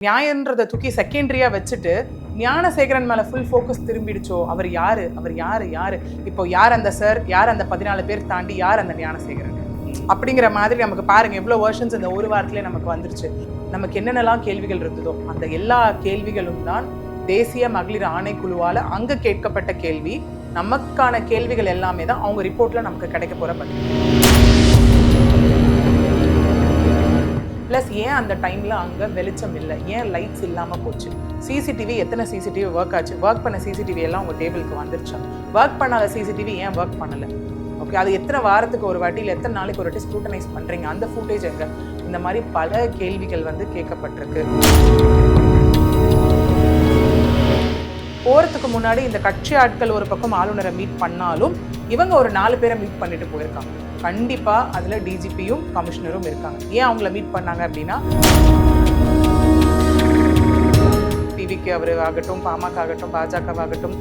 நியாயன்றதை தூக்கி செகண்டரியா வச்சுட்டு ஞானசேகரன் மேல ஃபுல் ஃபோக்கஸ் திரும்பிடுச்சோ அவர் யாரு? அவர் யாரு? யாரு? இப்போ யார் அந்த சார் யார் அந்த பதினாலு பேர் தாண்டி யார் அந்த ஞானசேகரன்? அப்படிங்கிற மாதிரி நமக்கு பாருங்க எவ்வளோ வேர்ஷன்ஸ் இந்த ஒரு வாரத்திலே நமக்கு வந்துருச்சு. நமக்கு என்னென்னலாம் கேள்விகள் இருந்ததோ அந்த எல்லா கேள்விகளும் தான் தேசிய மகளிர் ஆணைக்குழுவால் அங்கே கேட்கப்பட்ட கேள்வி நமக்கான கேள்விகள் எல்லாமே தான் அவங்க ரிப்போர்ட்ல நமக்கு கிடைக்க போற பதில் ப்ளஸ் ஏன் அந்த டைமில் அங்கே வெளிச்சம் இல்லை? ஏன் லைட்ஸ் இல்லாமல் போச்சு? சிசிடிவி எத்தனை சிசிடிவி ஒர்க் ஆச்சு? ஒர்க் பண்ண சிசிடிவி எல்லாம் உங்கள் டேபிளுக்கு வந்துருச்சா? ஒர்க் பண்ணாத சிசிடிவி ஏன் ஒர்க் பண்ணலை? ஓகே அது எத்தனை வாரத்துக்கு ஒரு வாட்டி இல்லை எத்தனை நாளைக்கு ஒரு வாட்டி ஸ்க்ரூட்டனைஸ் பண்ணுறீங்க அந்த ஃபுட்டேஜ் எங்கே? இந்த மாதிரி பல கேள்விகள் வந்து கேட்கப்பட்டிருக்கு. போகிறதுக்கு முன்னாடி இந்த கட்சி ஆட்கள் ஒரு பக்கம் ஆளுநரை மீட் பண்ணாலும் இவங்க ஒரு நாலு பேரை மீட் பண்ணிட்டு போயிருக்காங்க. கண்டிப்பாக அதில் டிஜிபியும் கமிஷனரும் இருக்காங்க. ஏன் அவங்கள மீட் பண்ணாங்க அப்படின்னா டிவிக்கு அவர் ஆகட்டும் பாமக ஆகட்டும் பாஜகவாகட்டும்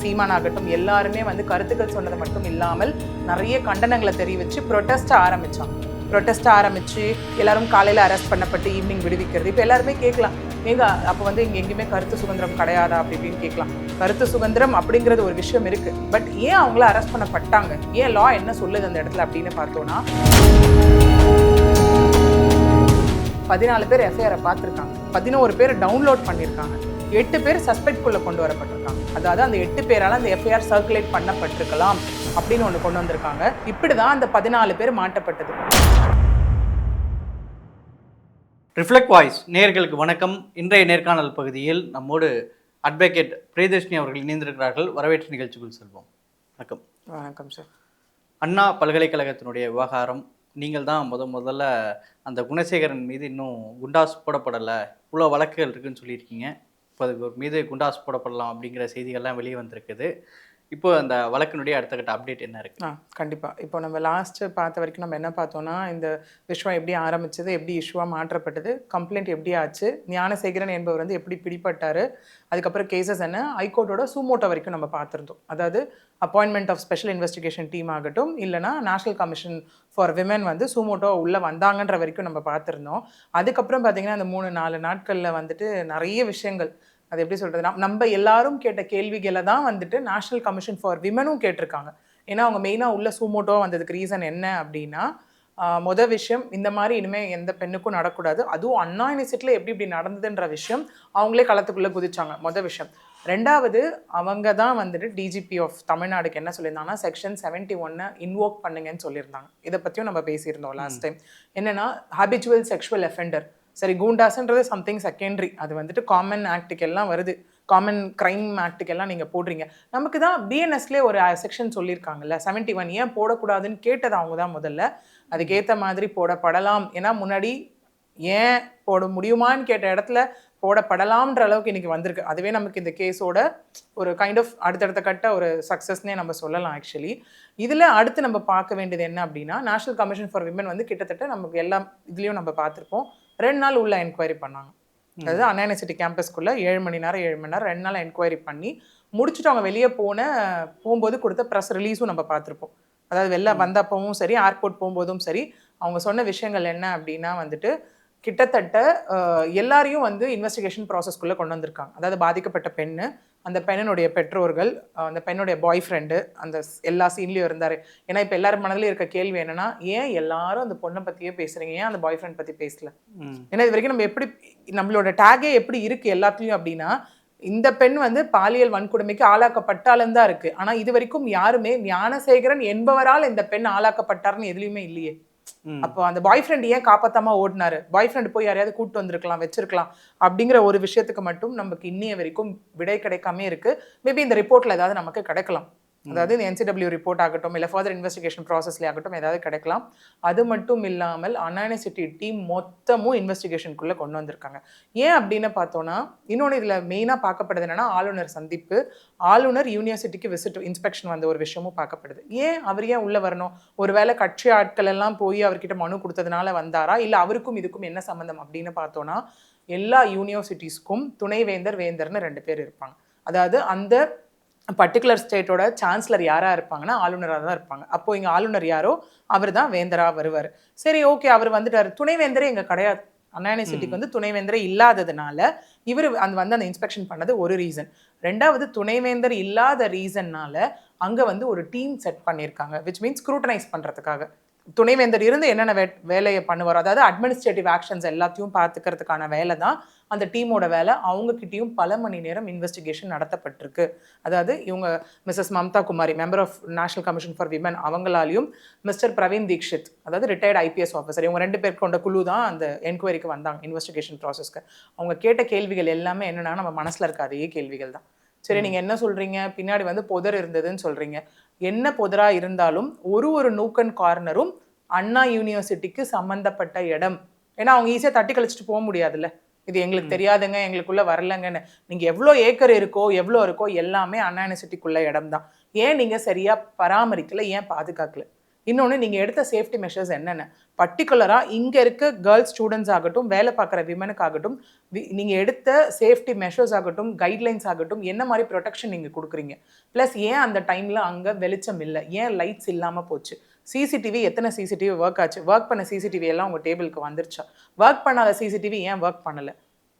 சீமான் ஆகட்டும் எல்லாருமே வந்து கருத்துக்கள் சொன்னது மட்டும் இல்லாமல் நிறைய கண்டனங்களை தெரிவித்து ப்ரொட்டஸ்ட்டை ஆரம்பிச்சாங்க. ப்ரொட்டஸ்ட் ஆரம்பித்து எல்லாரும் காலையில் அரெஸ்ட் பண்ணப்பட்டு ஈவினிங் விடுவிக்கிறது. இப்போ எல்லாருமே கேட்கலாம் ஏங்க அப்போ வந்து இங்கே எங்கேயுமே கருத்து சுதந்திரம் கிடையாதா? அப்படி இப்படின்னு கேட்கலாம். கருத்து சுதந்திரம் அப்படிங்கிறது ஒரு விஷயம் இருக்கு. பட் ஏன் அவங்கள அரெஸ்ட் பண்ணப்பட்டாங்க ஏன் லா என்ன சொல்லுது அந்த இடத்துல அப்படின்னு பார்த்தோன்னா பதினாலு பேர் எஃப்ஐஆரை பார்த்துருக்காங்க. பதினோரு பேர் டவுன்லோட் பண்ணியிருக்காங்க எட்டு பேர் சஸ்பெக்ட்குள்ளே கொண்டு வரப்பட்டிருக்காங்க. அதாவது அந்த எட்டு பேரால் அந்த எஃப்ஐஆர் சர்க்குலேட் பண்ணப்பட்டிருக்கலாம் அப்படின்னு ஒன்று கொண்டு வந்திருக்காங்க. இப்படி தான் அந்த பதினாலு பேர் மாட்டப்பட்டது ரிஃப்ளெக்ட் வாய்ஸ் நேர்களுக்கு வணக்கம். இன்றைய நேர்காணல் பகுதியில் நம்மோடு அட்வொகேட் பிரியதர்ஷினி அவர்கள் இணைந்திருக்கிறார்கள். வரவேற்று நிகழ்ச்சிக்குள் செல்வோம். வணக்கம். வணக்கம் சார் அண்ணா பல்கலைக்கழகத்தினுடைய விவகாரம் நீங்கள் தான் முத முதல்ல அந்த குணசேகரன் மீது இன்னும் குண்டாஸ் போடப்படலை இவ்வளோ வழக்குகள் இருக்குன்னு சொல்லியிருக்கீங்க. இப்போ ஒரு மீது குண்டாஸ் போடப்படலாம் அப்படிங்கிற செய்திகள்லாம் வெளியே வந்திருக்குது இப்போ அந்த வழக்கினுடைய அடுத்த கட்ட அப்டேட் என்ன இருக்கு? ஆ கண்டிப்பாக இப்போ நம்ம லாஸ்ட்டு பார்த்த வரைக்கும் நம்ம என்ன பார்த்தோம்னா இந்த விஷயம் எப்படி ஆரம்பிச்சது எப்படி இஷ்யூவாக மாற்றப்பட்டது கம்ப்ளைண்ட் எப்படி ஆச்சு ஞானசேகரன் என்பவர் வந்து எப்படி பிடிப்பட்டார் அதுக்கப்புறம் கேசஸ் என்ன ஹைகோர்ட்டோட சூமோட்டோ வரைக்கும் நம்ம பார்த்துருந்தோம். அதாவது appointment of special investigation team ஆகட்டும் இல்லைனா நேஷனல் கமிஷன் ஃபார் விமன் வந்து சூமோட்டோ உள்ளே வந்தாங்கன்ற வரைக்கும் நம்ம பார்த்துருந்தோம். அதுக்கப்புறம் பார்த்தீங்கன்னா அந்த மூணு நாலு நாட்களில் வந்துட்டு நிறைய விஷயங்கள் அது எப்படி சொல்கிறது நம் நம்ம எல்லாரும் கேட்ட கேள்விகளை தான் வந்துட்டு நேஷனல் கமிஷன் ஃபார் விமனும் கேட்டிருக்காங்க. ஏன்னா அவங்க மெயினாக உள்ள சூமோட்டோ வந்ததுக்கு ரீசன் என்ன அப்படின்னா ஆஹ் மொத விஷயம் இந்த மாதிரி இனிமேல் எந்த பெண்ணுக்கும் நடக்கூடாது. அதுவும் அண்ணா யூனிவர்சிட்டியில் எப்படி இப்படி நடந்ததுன்ற விஷயம் அவங்களே களத்துக்குள்ளே குதிச்சாங்க. மொத விஷயம். ரெண்டாவது அவங்க தான் வந்துட்டு டிஜிபி ஆஃப் தமிழ்நாடுக்கு என்ன சொல்லியிருந்தாங்கன்னா செக்ஷன் செவன்ட்டி ஒன்னை இன்வோக் பண்ணுங்கன்னு சொல்லியிருந்தாங்க. இதை பற்றியும் நம்ம பேசியிருந்தோம் லாஸ்ட் டைம் என்னன்னா ஹாபிச்சுவல் செக்ஷுவல் offender. சரி கூண்டாஸ்ன்றது சம்திங் செகண்டரி அது வந்துட்டு காமன் ஆக்டுக்கெல்லாம் வருது. காமன் கிரைம் ஆக்டுக்கெல்லாம் நீங்கள் போடுறீங்க. நமக்கு தான் பிஎன்எஸ்லேயே ஒரு செக்ஷன் சொல்லியிருக்காங்கல்ல செவன்ட்டி ஒன் ஏன் போடக்கூடாதுன்னு கேட்டது அவங்க தான் முதல்ல. அதுக்கேற்ற மாதிரி போடப்படலாம். ஏன்னா முன்னாடி ஏன் போட முடியுமான்னு கேட்ட இடத்துல போடப்படலாம்ன்ற அளவுக்கு இன்றைக்கி வந்திருக்கு. அதுவே நமக்கு இந்த கேஸோட ஒரு கைண்ட் ஆஃப் அடுத்தடுத்த கட்ட ஒரு சக்ஸஸ்னே நம்ம சொல்லலாம் ஆக்சுவலி இதில் அடுத்து நம்ம பார்க்க வேண்டியது என்ன அப்படின்னா நேஷனல் கமிஷன் ஃபார் விமன் வந்து கிட்டத்தட்ட நமக்கு எல்லா இதுலேயும் நம்ம பார்த்துருப்போம். ரெண்டு நாள் உள்ள என்கொயரி பண்ணாங்க. அதாவது அண்ணா யூனிவர்சிட்டி கேம்பஸ்க்குள்ளே ஏழு மணி நேரம் ஏழு மணி நேரம் ரெண்டு நாள் என்கொயரி பண்ணி முடிச்சுட்டு அவங்க வெளியே போன போகும்போது கொடுத்த ப்ரெஸ் ரிலீஸும் நம்ம பார்த்துருப்போம். அதாவது வெளில வந்தப்பவும் சரி ஏர்போர்ட் போகும்போதும் சரி அவங்க சொன்ன விஷயங்கள் என்ன அப்படின்னா வந்துட்டு கிட்டத்தட்ட எல்லாரையும் வந்து இன்வெஸ்டிகேஷன் ப்ராசஸ்க்குள்ளே கொண்டு வந்திருக்காங்க. அதாவது பாதிக்கப்பட்ட பெண்ணு அந்த பெண்ணினுடைய பெற்றோர்கள் அந்த பெண்ணுடைய பாய் ஃப்ரெண்டு அந்த எல்லா சீன்லேயும் இருந்தார். ஏன்னா இப்போ எல்லாரும் மனதிலும் இருக்க கேள்வி என்னன்னா ஏன் எல்லாரும் அந்த பொண்ணை பற்றியே பேசுகிறீங்க ஏன் அந்த பாய் ஃப்ரெண்ட் பற்றி பேசல ஏன்னா இது வரைக்கும் நம்ம எப்படி நம்மளோட டேகே எப்படி இருக்கு எல்லாத்துலயும் அப்படின்னா இந்த பெண் வந்து பாலியல் வன்கொடுமைக்கு ஆளாக்கப்பட்டாலும் தான் இருக்கு. ஆனா இது வரைக்கும் யாருமே ஞானசேகரன் என்பவரால் இந்த பெண் ஆளாக்கப்பட்டார்னு எதுலயுமே இல்லையே. அப்போ அந்த பாய் ஃப்ரெண்ட் ஏன் காப்பாத்தாம ஓடினாரு? பாய் ஃப்ரெண்ட் போய் யாரையாவது கூட்டு வந்திருக்கலாம் வச்சிருக்கலாம் அப்படிங்கிற ஒரு விஷயத்துக்கு மட்டும் நமக்கு இன்னைய வரைக்கும் விடை கிடைக்காம இருக்கு. மேபி இந்த ரிப்போர்ட்ல ஏதாவது நமக்கு கிடைக்கலாம். அதாவது இந்த என்சிடபிள்யூ ரிப்போர்ட் ஆகட்டும் இல்லை ஃபர்தர் இன்வெஸ்டிகேஷன் ப்ராசஸ்லேயே ஆகட்டும் ஏதாவது கிடைக்கலாம். அது மட்டும் இல்லாமல் அனானிசிட்டி டீம் மொத்தமும் இன்வெஸ்டிகேஷனுக்குள்ளே கொண்டு வந்திருக்காங்க. ஏன் அப்படின்னு பார்த்தோன்னா இன்னொன்று இதில் மெயினாக பார்க்கப்படுது என்னென்னா ஆளுநர் சந்திப்பு. ஆளுநர் யூனிவர்சிட்டிக்கு விசிட் இன்ஸ்பெக்ஷன் வந்த ஒரு விஷயமும் பார்க்கப்படுது. ஏன் அவர் ஏன் உள்ளே வரணும்? ஒருவேளை கட்சி ஆட்கள் எல்லாம் போய் அவர்கிட்ட மனு கொடுத்ததுனால வந்தாரா? இல்லை அவருக்கும் இதுக்கும் என்ன சம்மந்தம் அப்படின்னு பார்த்தோன்னா எல்லா யூனிவர்சிட்டிஸ்க்கும் துணைவேந்தர் வேந்தர்னு ரெண்டு பேர் இருப்பாங்க. அதாவது அந்த பர்டிகுலர் ஸ்டேட்டோட சான்சலர் யாராக இருப்பாங்கன்னா ஆளுநராக தான் இருப்பாங்க. அப்போ இங்கே ஆளுநர் யாரோ அவர் தான் வேந்தராக வருவார். சரி ஓகே அவர் வந்துட்டார். துணைவேந்தரே இங்கே கிடையாது. அண்ணா யூனிவர்சிட்டிக்கு வந்து துணைவேந்தர் இல்லாததுனால இவர் அந்த வந்து அந்த இன்ஸ்பெக்ஷன் பண்ணது ஒரு ரீசன் ரெண்டாவது துணைவேந்தர் இல்லாத ரீசன்னால அங்க வந்து ஒரு டீம் செட் பண்ணியிருக்காங்க விச் மீன்ஸ் ஸ்க்ரூட்டனைஸ் பண்றதுக்காக. துணைவேந்தர் இருந்து என்னென்ன வே வேலையை பண்ணுவாரோ அதாவது அட்மினிஸ்ட்ரேட்டிவ் ஆக்ஷன்ஸ் எல்லாத்தையும் பார்த்துக்கிறதுக்கான வேலை தான் அந்த டீமோட வேலை. அவங்கக்கிட்டேயும் பல மணி நேரம் இன்வெஸ்டிகேஷன் நடத்தப்பட்டிருக்கு. அதாவது இவங்க Mrs Mamta Kumari member of National Commission for Women அவங்களாலையும் mister Praveen Dikshit அதாவது ரிட்டையர்ட் ஐபிஎஸ் ஆஃபீஸர் இவங்க ரெண்டு பேர் கொண்ட குழு தான் அந்த என்கொயரிக்கு வந்தாங்க இன்வெஸ்டிகேஷன் ப்ராசஸ்க்கு அவங்க கேட்ட கேள்விகள் எல்லாமே என்னன்னா நம்ம மனசுல இருக்க அதே கேள்விகள் தான். சரி நீங்க என்ன சொல்றீங்க? பின்னாடி வந்து புதர் இருந்ததுன்னு சொல்றீங்க. என்ன புதரா இருந்தாலும் ஒரு ஒரு நூக்கன் கார்னரும் அண்ணா யூனிவர்சிட்டிக்கு சம்பந்தப்பட்ட இடம். ஏன்னா அவங்க ஈஸியாக தட்டி கழிச்சிட்டு போக முடியாதுல்ல. இது எங்களுக்கு தெரியாதுங்க எங்களுக்குள்ள வரலங்கன்னு. நீங்க எவ்வளோ ஏக்கர் இருக்கோ எவ்வளோ இருக்கோ எல்லாமே அண்ணா யூனிவர்சிட்டிக்குள்ள இடம் தான் ஏன் நீங்க சரியா பராமரிக்கல ஏன் பாதுகாக்கல? இன்னொன்று நீங்கள் எடுத்த சேஃப்டி மெஷர்ஸ் என்னென்ன? பர்டிகுலராக இங்கே இருக்க கேர்ள்ஸ் ஸ்டூடெண்ட்ஸ் ஆகட்டும் வேலை பார்க்குற விமனுக்கு ஆகட்டும் நீங்கள் எடுத்த சேஃப்டி மெஷர்ஸ் ஆகட்டும் கைட்லைன்ஸ் ஆகட்டும் என்ன மாதிரி ப்ரொடெக்ஷன் நீங்கள் கொடுக்குறீங்க? ப்ளஸ் ஏன் அந்த டைமில் அங்கே வெளிச்சம் இல்லை? ஏன் லைட்ஸ் இல்லாமல் போச்சு? சிசிடிவி எத்தனை சிசிடிவி ஒர்க் ஆச்சு? ஒர்க் பண்ண சிசிடிவி எல்லாம் உங்கள் டேபிளுக்கு வந்துருச்சா? ஒர்க் பண்ணாத சிசிடிவி ஏன் ஒர்க் பண்ணலை?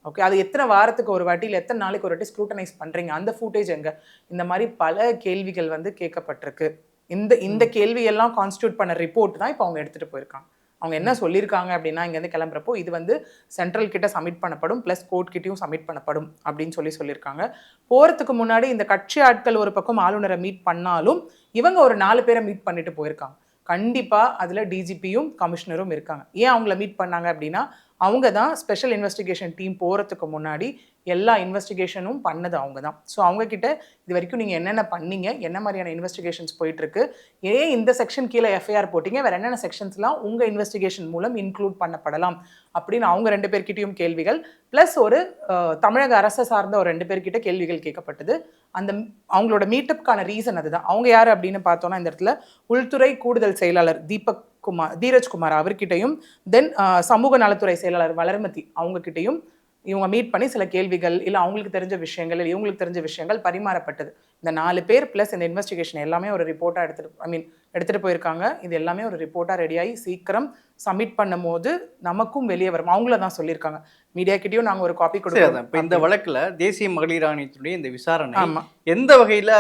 ஓகே அது எத்தனை வாரத்துக்கு ஒரு வாட்டி இல்லை எத்தனை நாளைக்கு ஒரு வாட்டி ஸ்க்ரூட்டனைஸ் பண்ணுறீங்க அந்த ஃபுட்டேஜ் எங்கே? இந்த மாதிரி பல கேள்விகள் வந்து கேட்கப்பட்டிருக்கு. இந்த இந்த கேள்வியெல்லாம் கான்ஸ்டியூட் பண்ண ரிப்போர்ட் தான் இப்போ அவங்க எடுத்துகிட்டு போயிருக்காங்க. அவங்க என்ன சொல்லியிருக்காங்க அப்படின்னா இங்கேருந்து கிளம்புறப்போ இது வந்து சென்ட்ரல் கிட்ட சப்மிட் பண்ணப்படும் ப்ளஸ் கோர்ட் கிட்டயும் சப்மிட் பண்ணப்படும் அப்படின்னு சொல்லி சொல்லியிருக்காங்க. போகிறதுக்கு முன்னாடி இந்த கட்சி ஆட்கள் ஒரு பக்கம் ஆளுநரை மீட் பண்ணாலும் இவங்க ஒரு நாலு பேரை மீட் பண்ணிட்டு போயிருக்காங்க. கண்டிப்பாக அதில் டிஜிபியும் கமிஷனரும் இருக்காங்க. ஏன் அவங்கள மீட் பண்ணாங்க அப்படின்னா அவங்க தான் ஸ்பெஷல் இன்வெஸ்டிகேஷன் டீம் போகிறதுக்கு முன்னாடி எல்லா இன்வெஸ்டிகேஷனும் பண்ணது அவங்க தான் ஸோ அவங்கக்கிட்ட இது வரைக்கும் நீங்கள் என்னென்ன பண்ணீங்க என்ன மாதிரியான இன்வெஸ்டிகேஷன்ஸ் போயிட்டுருக்கு ஏன் இந்த செக்ஷன் கீழே எஃப்ஐஆர் போட்டிங்க வேறு என்னென்ன செக்ஷன்ஸ்லாம் உங்கள் இன்வெஸ்டிகேஷன் மூலம் இன்க்ளூட் பண்ணப்படலாம் அப்படின்னு அவங்க ரெண்டு பேர்கிட்டையும் கேள்விகள். ப்ளஸ் ஒரு தமிழக அரசை சார்ந்த ஒரு ரெண்டு பேர்கிட்ட கேள்விகள் கேட்கப்பட்டது. அந்த அவங்களோட மீட்டப்புக்கான ரீசன் அதுதான். அவங்க யார் அப்படின்னு பார்த்தோன்னா இந்த இடத்துல உள்துறை கூடுதல் செயலாளர் தீபக் குமார் தீரஜ்குமார் அவர்கிட்டயும் தென் சமூக நலத்துறை செயலாளர் வளர்மதி அவங்கக்கிட்டையும் இவங்க மீட் பண்ணி சில கேள்விகள் இல்லை அவங்களுக்கு தெரிஞ்ச விஷயங்கள் இல்லை இவங்களுக்கு தெரிஞ்ச விஷயங்கள் பரிமாறப்பட்டது. இந்த நாலு பேர் ப்ளஸ் இந்த இன்வெஸ்டிகேஷன் எல்லாமே ஒரு ரிப்போர்ட்டாக எடுத்துகிட்டு ஐ மீன் எடுத்துகிட்டு போயிருக்காங்க. இது எல்லாமே ஒரு ரிப்போர்ட்டாக ரெடியாகி சீக்கிரம் சப்மிட் பண்ணும்போது நமக்கும் வெளியே வரும். அவங்கள தான் சொல்லியிருக்காங்க. மீடியா கிட்டயும் நாங்கள் ஒரு காப்பி அதான். இப்போ இந்த வழக்குல தேசிய மகளிர் ஆணையத்துடைய இந்த விசாரணை எந்த வகையில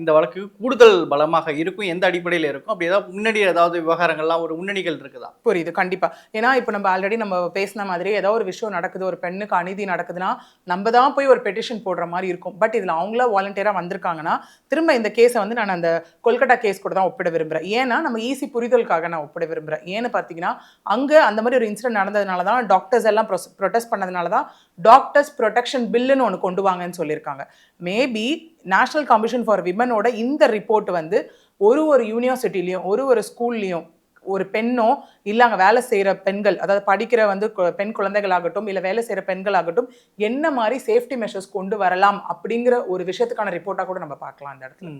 இந்த வழக்கு கூடுதல் பலமாக இருக்கும் எந்த அடிப்படையில் இருக்கும்? அப்படி ஏதாவது முன்னாடி ஏதாவது விவகாரங்கள்லாம் ஒரு முன்னணிகள் இருக்குதா? புரியுது கண்டிப்பா. ஏன்னா இப்போ நம்ம ஆல்ரெடி நம்ம பேசின மாதிரி ஏதோ ஒரு விஷயம் நடக்குது ஒரு பெண்ணுக்கு அநீதி நடக்குதுன்னா நம்ம தான் போய் ஒரு பெட்டிஷன் போடுற மாதிரி இருக்கும். பட் இதுல அவங்களா வாலண்டியரா வந்திருக்காங்கன்னா திரும்ப இந்த கேஸை வந்து நான் அந்த கொல்கட்டா கேஸ் கூட தான் ஒப்பிட விரும்புறேன். ஏன்னா நம்ம ஈஸி புரிதலுக்காக நான் ஒப்பிட விரும்புறேன். ஏன்னு பார்த்தீங்கன்னா அங்கே அந்த மாதிரி ஒரு இன்சிடென்ட் நடந்ததுனால தான் டாக்டர்ஸ் எல்லாம் ப்ரொடெஸ்ட் பண்ணதுனால தான் டாக்டர்ஸ் ப்ரொடெக்ஷன் பில்லுன்னு ஒன்று கொண்டு வாங்கன்னு சொல்லியிருக்காங்க. மேபி நேஷனல் கமிஷன் ஃபார் விமனோட இந்த ரிப்போர்ட் வந்து ஒரு ஒரு யூனிவர்சிட்டிலையும் ஒரு ஒரு ஸ்கூல்லையும் ஒரு பெண்ணோ இல்லை அங்கே வேலை செய்கிற பெண்கள் அதாவது படிக்கிற வந்து பெண் குழந்தைகளாகட்டும் இல்லை வேலை செய்கிற பெண்களாகட்டும் என்ன மாதிரி சேஃப்டி மெஷர்ஸ் கொண்டு வரலாம் அப்படிங்கிற ஒரு விஷயத்துக்கான ரிப்போர்ட்டாக கூட நம்ம பார்க்கலாம் அந்த இடத்துல.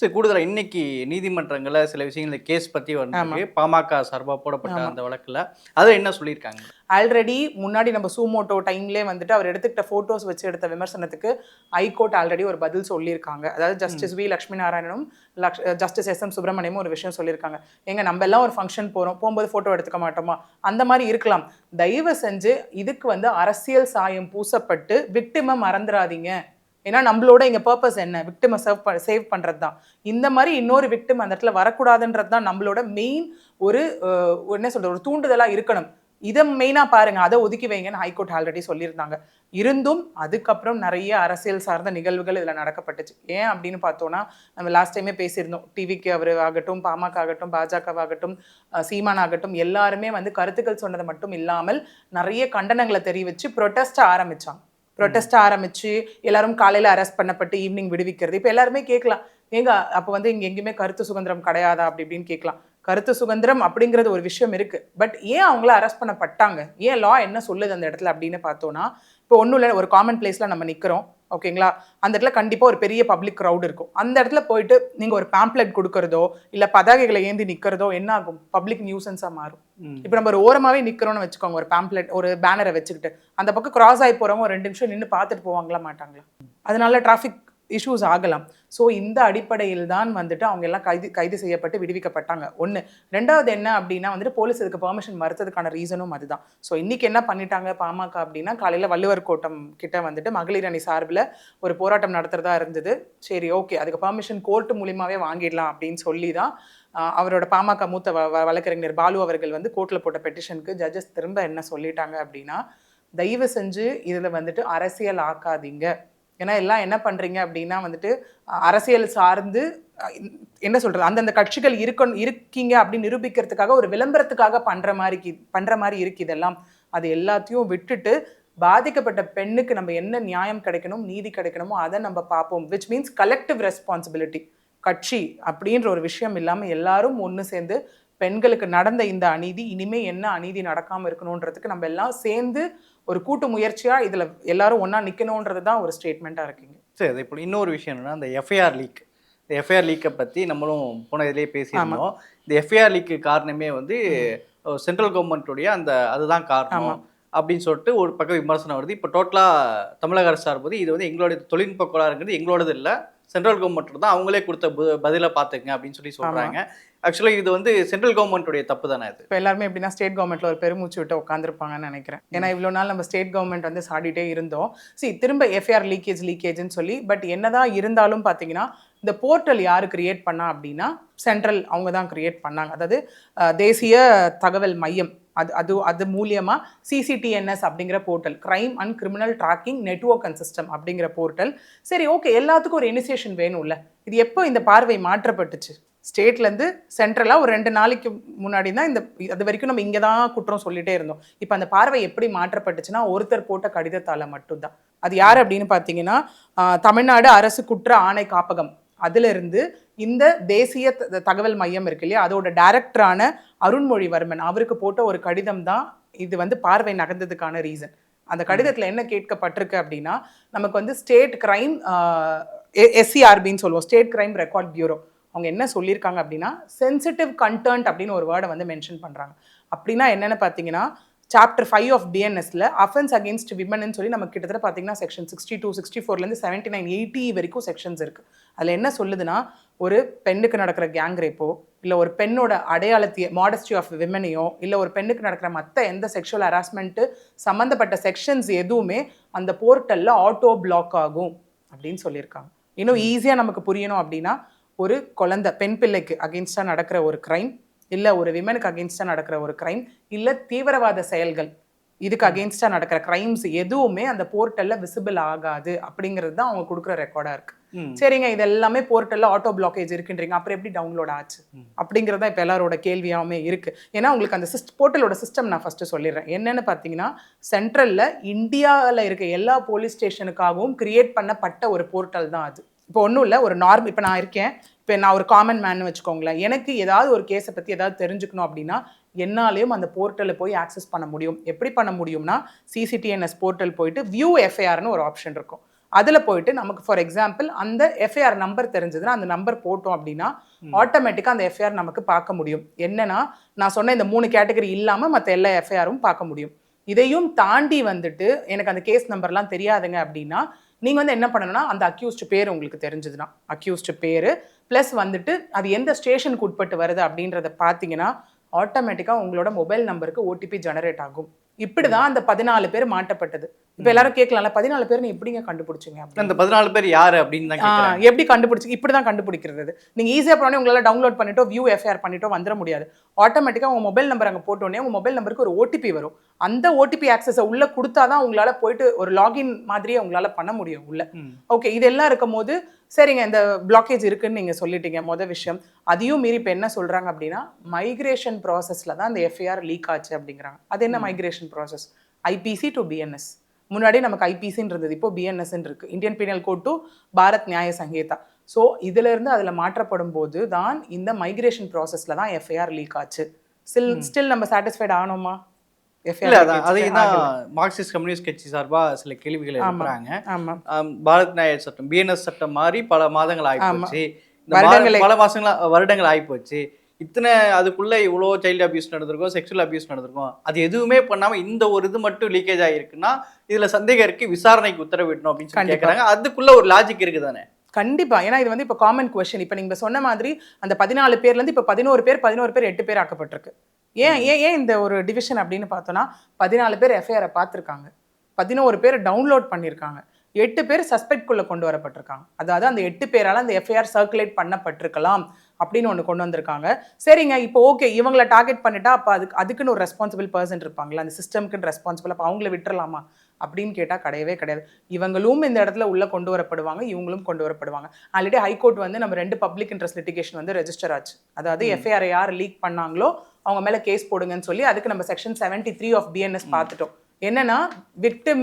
சரி கூடுதலா இன்னைக்கு நீதிமன்றங்கள்ல சில விஷயங்கள் கேஸ் பத்தி வந்து பாமக சார்பா போடப்பட்ட அந்த வழக்குல. அதை என்ன சொல்லியிருக்காங்க? ஆல்ரெடி முன்னாடி நம்ம சூமோட்டோ டைம்லேயே வந்துட்டு அவர் எடுத்துக்கிட்ட ஃபோட்டோஸ் வச்சு எடுத்த விமர்சனத்துக்கு ஹைகோர்ட் ஆல்ரெடி ஒரு பதில் சொல்லியிருக்காங்க. அதாவது ஜஸ்டிஸ் வி லக்ஷ்மி நாராயணனும் லக்ஷ் ஜஸ்டிஸ் எஸ் எம் சுப்பிரமணியமும் ஒரு விஷயம் சொல்லியிருக்காங்க. எங்க நம்ம எல்லாம் ஒரு ஃபங்க்ஷன் போகிறோம் போகும்போது ஃபோட்டோ எடுத்துக்க மாட்டோமா? அந்த மாதிரி இருக்கலாம். தயவு செஞ்சு இதுக்கு வந்து அரசியல் சாயம் பூசப்பட்டு விக்டிமை மறந்துடாதீங்க ஏன்னா நம்மளோட இங்கே பர்பஸ் என்ன? விக்டிமை சர்வ் ப சேவ் பண்ணுறது தான் இந்த மாதிரி இன்னொரு விக்டிம் அந்த இடத்துல வரக்கூடாதுன்றது தான் நம்மளோட மெயின் ஒரு என்ன சொல்கிறது ஒரு தூண்டுதலாக இருக்கணும். இதை மெயினாக பாருங்க. அதை ஒதுக்கி வைங்கன்னு ஹைகோர்ட் ஆல்ரெடி சொல்லியிருந்தாங்க. இருந்தும் அதுக்கப்புறம் நிறைய அரசியல் சார்ந்த நிகழ்வுகள் இதில் நடக்கப்பட்டுச்சு. ஏன் அப்படின்னு பார்த்தோன்னா நம்ம லாஸ்ட் டைமே பேசியிருந்தோம். டிவிக்கு அவர் ஆகட்டும் பாமக ஆகட்டும் பாஜகவாகட்டும் சீமான் ஆகட்டும் எல்லாருமே வந்து கருத்துக்கள் சொன்னது மட்டும் இல்லாமல் நிறைய கண்டனங்களை தெரிவித்து ப்ரொட்டஸ்ட் ஆரம்பித்தாங்க ப்ரொட்டஸ்ட் ஆரம்பித்து எல்லாரும் காலையில் அரெஸ்ட் பண்ணப்பட்டு ஈவினிங் விடுவிக்கிறது. இப்போ எல்லாருமே கேட்கலாம். ஏங்க அப்போ வந்து இங்கே எங்கேயுமே கருத்து சுதந்திரம் கிடையாதா? அப்படி இப்படின்னு கேட்கலாம். கருத்து சுதந்திரம் அப்படிங்கிறது ஒரு விஷயம் இருக்கு. பட் ஏன் அவங்கள அரெஸ்ட் பண்ணப்பட்டாங்க? ஏன் லா என்ன சொல்லுது அந்த இடத்துல அப்படின்னு பார்த்தோன்னா இப்போ ஒன்றும் இல்லை ஒரு காமன் பிளேஸ்ல நம்ம நிக்கிறோம் ஓகேங்களா அந்த இடத்துல கண்டிப்பா ஒரு பெரிய பப்ளிக் க்ரௌட் இருக்கும். அந்த இடத்துல போயிட்டு நீங்க ஒரு பேம்ப்ளெட் கொடுக்கறதோ இல்ல பதாகைகளை ஏந்தி நிக்கிறதோ என்ன ஆகும்? பப்ளிக் நியூசன்ஸா மாறும். இப்போ நம்ம ஒரு ஓரமாவே நிக்கிறோம்னு வச்சுக்கோங்க ஒரு பேம்ப்ளெட் ஒரு பேனரை வச்சுக்கிட்டு. அந்த பக்கம் கிராஸ் ஆகி போறவங்க ஒரு ரெண்டு நிமிஷம் நின்று பார்த்துட்டு போவாங்களா மாட்டாங்களா? அதனால டிராஃபிக் இஷ்யூஸ் ஆகலாம். ஸோ இந்த அடிப்படையில் தான் வந்துட்டு அவங்க எல்லாம் கைது கைது செய்யப்பட்டு விடுவிக்கப்பட்டாங்க. ஒன்று ரெண்டாவது என்ன அப்படின்னா வந்துட்டு போலீஸ் இதுக்கு பெர்மிஷன் மறுத்ததுக்கான ரீசனும் அதுதான். ஸோ இன்னைக்கு என்ன பண்ணிட்டாங்க பாமக அப்படின்னா காலையில் வள்ளுவர் கோட்டம் கிட்ட வந்துட்டு மகளிர் அணி சார்பில் ஒரு போராட்டம் நடத்துறதா இருந்தது. சரி ஓகே அதுக்கு பெர்மிஷன் கோர்ட்டு மூலியமாகவே வாங்கிடலாம் அப்படின்னு சொல்லி தான் அவரோட பாமக மூத்த வ- வ- வழக்கறிஞர் பாலு அவர்கள் வந்து கோர்ட்டில் போட்ட பெட்டிஷனுக்கு ஜட்ஜஸ் திரும்ப என்ன சொல்லிட்டாங்க அப்படின்னா தயவு செஞ்சு இதில் வந்துட்டு அரசியல் ஆக்காதீங்க. ஏன்னா எல்லாம் என்ன பண்ணுறீங்க அப்படின்னா வந்துட்டு அரசியல் சார்ந்து என்ன சொல்கிறது அந்தந்த கட்சிகள் இருக்கணும் இருக்கீங்க அப்படின்னு நிரூபிக்கிறதுக்காக ஒரு விளம்பரத்துக்காக பண்ணுற மாதிரி பண்ணுற பண்ற மாதிரி இருக்கு இதெல்லாம். அது எல்லாத்தையும் விட்டுட்டு பாதிக்கப்பட்ட பெண்ணுக்கு நம்ம என்ன நியாயம் கிடைக்கணும் நீதி கிடைக்கணுமோ அதை நம்ம பார்ப்போம். விச் மீன்ஸ் கலெக்டிவ் ரெஸ்பான்சிபிலிட்டி கட்சி அப்படின்ற ஒரு விஷயம் இல்லாமல் எல்லாரும் ஒன்று சேர்ந்து பெண்களுக்கு நடந்த இந்த அநீதி இனிமே என்ன அநீதி நடக்காமல் இருக்கணுன்றதுக்கு நம்ம எல்லாம் சேர்ந்து ஒரு கூட்டு முயற்சியா இதுல எல்லாரும் ஒண்ணா நிக்கணும்ன்றது தான் ஒரு ஸ்டேட்மெண்ட்டா இருக்குங்க. சரி அதே போல் இன்னொரு விஷயம் என்னன்னா அந்த எஃப்ஐஆர் லீக் இந்த எஃப்ஐஆர் லீக்கை பற்றி நம்மளும் போன இதிலே பேசியிருந்தோம். இந்த எஃப்ஐஆர் லீக்கு காரணமே வந்து சென்ட்ரல் கவர்மெண்ட்டுடைய அந்த அதுதான் காரணம். அப்படின்னு சொல்லிட்டு ஒரு பக்கம் விமர்சனம் வருது. இப்போ டோட்டலாக தமிழக அரசு சார்பது இது வந்து எங்களுடைய தொழில்நுட்ப கோளாறுங்கிறது எங்களோடது இல்லை. சென்ட்ரல் கவர்மெண்ட் தான் அவங்களே கொடுத்த பதிலை பார்த்துங்க அப்படின்னு சொல்லி சொல்கிறாங்க ஆக்சுவலாக இது வந்து சென்ட்ரல் கவர்மெண்ட்டுடைய தப்பு தானே இது இப்போ எல்லாருமே எப்படின்னா ஸ்டேட் கவர்மெண்ட்ல ஒரு பெருமூச்சு விட்டு உட்காந்துருப்பாங்கன்னு நினைக்கிறேன். ஏன்னா இவ்வளோ நாள் நம்ம ஸ்டேட் கவர்மெண்ட் வந்து சாடிட்டே இருந்தோம். See திரும்ப எஃப்ஐஆர் லீக்கேஜ் லீக்கேஜ்னு சொல்லி பட் என்னதான் இருந்தாலும் பார்த்தீங்கன்னா இந்த போர்ட்டல் யாரு கிரியேட் பண்ணா அப்படின்னா சென்ட்ரல் அவங்க தான் கிரியேட் பண்ணாங்க. அதாவது தேசிய தகவல் மையம் அது அது அது மூலியமாக சிசிடிஎன்எஸ் அப்படிங்கிற portal crime and criminal tracking network and system அப்படிங்கிற போர்ட்டல் சரி ஓகே எல்லாத்துக்கும் ஒரு இனிஷியேஷன் வேணும்ல. இது எப்போ இந்த பார்வை மாற்றப்பட்டுச்சு? ஸ்டேட்லேருந்து சென்ட்ரலாக ஒரு ரெண்டு நாளைக்கு முன்னாடி தான் இந்த அது வரைக்கும் நம்ம இங்கே தான் குற்றம் சொல்லிகிட்டே இருந்தோம். இப்போ அந்த பார்வை எப்படி மாற்றப்பட்டுச்சுன்னா ஒருத்தர் போட்ட கடிதத்தால் மட்டும்தான் அது யார் அப்படின்னு பார்த்தீங்கன்னா தமிழ்நாடு அரசு குற்ற ஆணை காப்பகம். அதிலிருந்து இந்த தேசிய த- தகவல் மையம் இருக்கு இல்லையா? அதோட டைரக்டரான அருண்மொழிவர்மன் அவருக்கு போட்ட ஒரு கடிதம் தான் இது வந்து பார்வை நகர்ந்ததுக்கான ரீசன். அந்த கடிதத்தில் என்ன கேட்கப்பட்டிருக்கு அப்படின்னா நமக்கு வந்து ஸ்டேட் கிரைம் எஸ்சிஆர்பின்னு சொல்லுவோம் ஸ்டேட் கிரைம் ரெக்கார்ட் பியூரோ. அவங்க என்ன சொல்லியிருக்காங்க அப்படின்னா சென்சிட்டிவ் கண்டென்ட் அப்படின்னு ஒரு வேர்டை வந்து மென்ஷன் பண்ணுறாங்க அப்படின்னா என்னென்னு பார்த்தீங்கன்னா சாப்டர் ஃபைவ் ஆஃப் பிஎன்எஸ்ல அஃபென்ஸ் அகேன்ஸ்ட் விமன் சொல்லி நமக்கு கிட்டத்தட்ட பார்த்தீங்கன்னா செக்ஷன் சிக்ஸ்டி டூ சிக்ஸ்டி ஃபோர்லேருந்து செவன்ட்டி நைன் எயிட்டி வரைக்கும் செக்ஷன்ஸ் இருக்குது அதில் என்ன சொல்லுதுன்னா ஒரு பெண்ணுக்கு நடக்கிற கேங் ரேப்போ இல்லை ஒரு பெண்ணோட அடையாளத்தையோ மாடஸ்டி ஆஃப் விமனையோ இல்லை ஒரு பெண்ணுக்கு நடக்கிற மற்ற எந்த செக்ஷுவல் ஹராஸ்மெண்ட்டு சம்மந்தப்பட்ட செக்ஷன்ஸ் எதுவுமே அந்த போர்ட்டலில் ஆட்டோ பிளாக் ஆகும் அப்படின்னு சொல்லியிருக்காங்க. இன்னும் ஈஸியாக நமக்கு புரியணும் அப்படின்னா ஒரு குழந்தை பெண் பிள்ளைக்கு அகெயின்ஸ்டாக நடக்கிற ஒரு க்ரைம் இல்லை ஒரு விமனுக்கு அகெயின்ஸ்டாக நடக்கிற ஒரு க்ரைம் இல்லை தீவிரவாத செயல்கள் இதுக்கு அகெயின்ஸ்டாக நடக்கிற க்ரைம்ஸ் எதுவுமே அந்த போர்ட்டலில் விசிபிள் ஆகாது அப்படிங்கிறது தான் அவங்க கொடுக்குற ரெக்கார்டாக இருக்கு. சரிங்க இது எல்லாமே போர்ட்டலில் ஆட்டோ பிளாக்கேஜ் இருக்குன்றீங்க அப்புறம் எப்படி டவுன்லோட் ஆச்சு? அப்படிங்கிறது தான் இப்போ எல்லாரோட கேள்வியாகவுமே இருக்கு. ஏன்னா உங்களுக்கு அந்த சிஸ்ட் போர்ட்டலோட சிஸ்டம் நான் ஃபர்ஸ்ட் சொல்லிடுறேன். என்னன்னு பார்த்தீங்கன்னா சென்ட்ரலில் இந்தியாவில் இருக்க எல்லா போலீஸ் ஸ்டேஷனுக்காகவும் கிரியேட் பண்ணப்பட்ட ஒரு போர்ட்டல் தான் அது. இப்போ ஒன்றும் இல்லை ஒரு நார்ம் இப்போ நான் இருக்கேன் இப்போ நான் ஒரு காமன் மேன் வச்சுக்கோங்களேன். எனக்கு ஏதாவது ஒரு கேஸை பற்றி ஏதாவது தெரிஞ்சுக்கணும் அப்படின்னா என்னாலையும் அந்த போர்ட்டலில் போய் ஆக்சஸ் பண்ண முடியும். எப்படி பண்ண முடியும்னா சிசிடிஎன்எஸ் போர்ட்டல் போயிட்டு வியூ எஃப்ஐஆர்னு ஒரு ஆப்ஷன் இருக்கும். அதில் போயிட்டு நமக்கு ஃபார் எக்ஸாம்பிள் அந்த எஃப்ஐஆர் நம்பர் தெரிஞ்சதுன்னா அந்த நம்பர் போட்டோம் அப்படின்னா ஆட்டோமேட்டிக்காக அந்த எஃப்ஐஆர் நமக்கு பார்க்க முடியும். என்னன்னா நான் சொன்ன இந்த மூணு கேட்டகரி இல்லாமல் மற்ற எல்லா எஃப்ஐஆரும் பார்க்க முடியும். இதையும் தாண்டி வந்துட்டு எனக்கு அந்த கேஸ் நம்பர்லாம் தெரியாதுங்க அப்படின்னா நீங்கள் வந்து என்ன பண்ணணும்னா அந்த அக்யூஸ்ட் பேர் உங்களுக்கு தெரிஞ்சதுன்னா அக்யூஸ்ட் பேர் ப்ளஸ் வந்துட்டு அது எந்த ஸ்டேஷனுக்கு உட்பட்டு வருது அப்படின்றத பார்த்தீங்கன்னா ஆட்டோமேட்டிக்காக உங்களோட மொபைல் நம்பருக்கு ஓடிபி ஜெனரேட் ஆகும். இப்படி தான் அந்த பதினாலு பேர் மாட்டப்பட்டது. இப்போ எல்லாரும் கேட்கலாம்ல பதினாலு பேர் நீ எப்படிங்க கண்டுபிடிச்சிங்க அந்த பதினாலு பேர் யாரு அப்படின்னு தான் எப்படி கண்டுபிடிச்சி இப்படி தான் கண்டுபிடிக்கிறது. நீங்க ஈஸியாக போனோடனே உங்களால டவுன்லோட் பண்ணிட்டோ வியூ எஃப்ஐஆர் பண்ணிட்டோ வந்துட முடியாது. ஆட்டோமேட்டிக்காக உங்க மொபைல் நம்பர் அங்கே போட்டோடனே உங்க மொபைல் நம்பருக்கு ஒரு ஓடிபி வரும். அந்த ஓடிபி ஆக்சஸை உள்ள கொடுத்தா தான் உங்களால போயிட்டு ஒரு லாகின் மாதிரியே உங்களால பண்ண முடியும் உள்ள. ஓகே இதெல்லாம் இருக்கும் போது சரிங்க இந்த பிளாக்கேஜ் இருக்குன்னு நீங்க சொல்லிட்டீங்க மொதல் விஷயம். அதையும் மீறி இப்போ என்ன சொல்றாங்க அப்படின்னா மைக்ரேஷன் ப்ராசஸ்ல தான் இந்த எஃப்ஐஆர் லீக் ஆச்சு அப்படிங்கிறாங்க. அது என்ன migration process IPC to BNS முன்னாடி நமக்கு ஐபிசின்னு இருந்தது இப்போ பிஎன்எஸ்ன்னு இருக்கு. Indian penal code to Bharat Nyaya Sanhita so இதுல இருந்து அதுல மாற்றப்படும் போது தான் இந்த மைக்ரேஷன் ப்ராசஸ்ல தான் எஃப்ஐஆர் லீக் ஆச்சு. ஸ்டில் ஸ்டில் நம்ம சாட்டிஸ்ஃபைட் ஆனோமா? அதையும் தான் மார்க்சிஸ்ட் கம்யூனிஸ்ட் கட்சி சார்பா சில கேள்விகள் எழுப்புறாங்க. பாரத் நாயர் சட்டம் பிஎன்எஸ் சட்டம் மாதிரி பல மாதங்கள் ஆயிப்போச்சு பல மாசங்களா வருடங்கள் ஆயிப்போச்சு இத்தனை அதுக்குள்ள இவ்வளோ சைல்டு அபியூஸ் நடந்திருக்கும் செக்ஷுவல் அபியூஸ் நடந்திருக்கும். அது எதுவுமே பண்ணாம இந்த ஒரு இது மட்டும் லீக்கேஜ் ஆகிருக்குன்னா இதுல சந்தேகம் இருக்கு விசாரணைக்கு உத்தரவிடணும் அப்படின்னு சொல்லி. கேட்கறாங்க அதுக்குள்ள ஒரு லாஜிக் இருக்கு தானே கண்டிப்பா. ஏன்னா இது வந்து இப்போ காமன் கொஸ்டின் இப்போ நீங்க சொன்ன மாதிரி அந்த பதினாலு பேர்ல இருந்து இப்போ பதினோரு பேர் பதினோரு பேர் எட்டு பேர் ஆக்கப்பட்டிருக்கு. ஏன் ஏன் ஏன் இந்த ஒரு டிவிஷன் அப்படின்னு பார்த்தோம்னா பதினாலு பேர் எஃப்ஐஆரை பார்த்துருக்காங்க. பதினோரு பேர் டவுன்லோட் பண்ணியிருக்காங்க எட்டு பேர் சஸ்பெக்ட் குள்ள கொண்டு வரப்பட்டிருக்காங்க. அதாவது அந்த எட்டு பேரால அந்த எஃப்ஐஆர் சர்க்குலேட் பண்ணப்பட்டிருக்கலாம் அப்படின்னு ஒன்று கொண்டு வந்திருக்காங்க. சரிங்க இப்போ ஓகே இவங்கள டார்கெட் பண்ணிட்டா அப்போ அதுக்கு அதுக்குன்னு ஒரு ரெஸ்பான்சிபிள் பர்சன் இருப்பாங்களா அந்த சிஸ்டம்க்குன்னு ரெஸ்பான்சிபிள் அப்போ அவங்கள விட்டுறலாமா? அப்படின்னு கேட்டால் கிடையவே கிடையாது. இவங்களும் இந்த இடத்துல உள்ள கொண்டு வரப்படுவாங்க இவங்களும் கொண்டு வரப்படுவாங்க. ஆல்ரெடி ஹைகோர்ட் வந்து நம்ம ரெண்டு பப்ளிக் இன்ட்ரெஸ்ட் லிட்டிகேஷன் வந்து ரெஜிஸ்டர் ஆச்சு. அதாவது எஃப்ஐஆர் யார் லீக் பண்ணாங்களோ அவங்க மேலே கேஸ் போடுங்கன்னு சொல்லி அதுக்கு நம்ம section seventy three of BNS பார்த்துட்டோம் என்னன்னா விக்டிம்